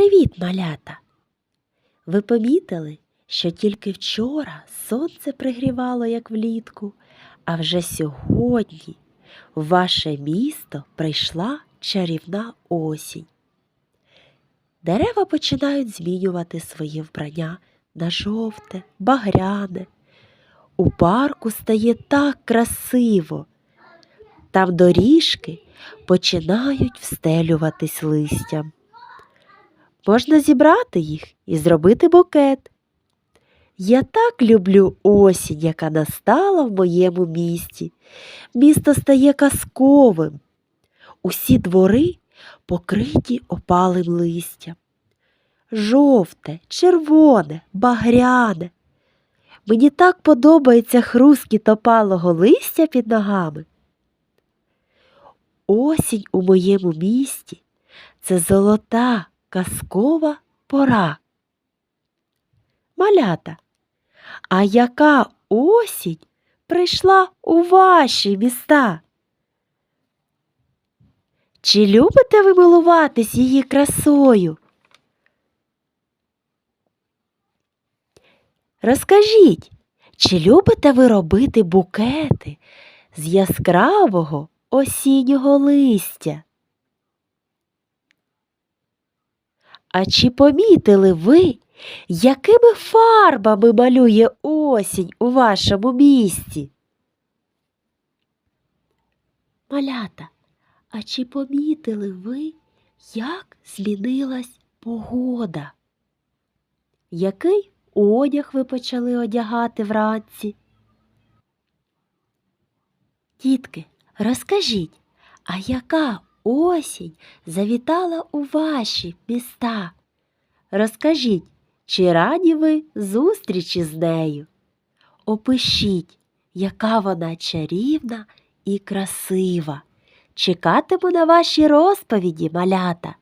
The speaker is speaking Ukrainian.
Привіт, малята! Ви помітили, що тільки вчора сонце пригрівало, як влітку, а вже сьогодні в ваше місто прийшла чарівна осінь. Дерева починають змінювати своє вбрання на жовте, багряне. У парку стає так красиво. Там доріжки починають встелюватись листям. Можна зібрати їх і зробити букет. Я так люблю осінь, яка настала в моєму місті. Місто стає казковим. Усі двори покриті опалим листям. Жовте, червоне, багряне. Мені так подобається хрускіт опалого листя під ногами. Осінь у моєму місті це золота казкова пора. Малята, а яка осінь прийшла у ваші міста? Чи любите ви милуватись її красою? Розкажіть, чи любите ви робити букети з яскравого осіннього листя? А чи помітили ви, якими фарбами малює осінь у вашому місті? Малята, а чи помітили ви, як змінилась погода? Який одяг ви почали одягати вранці? Дітки, розкажіть, а яка осінь завітала у ваші міста? Розкажіть, чи раді ви зустрічі з нею? Опишіть, яка вона чарівна і красива. Чекатиму на ваші розповіді, малята.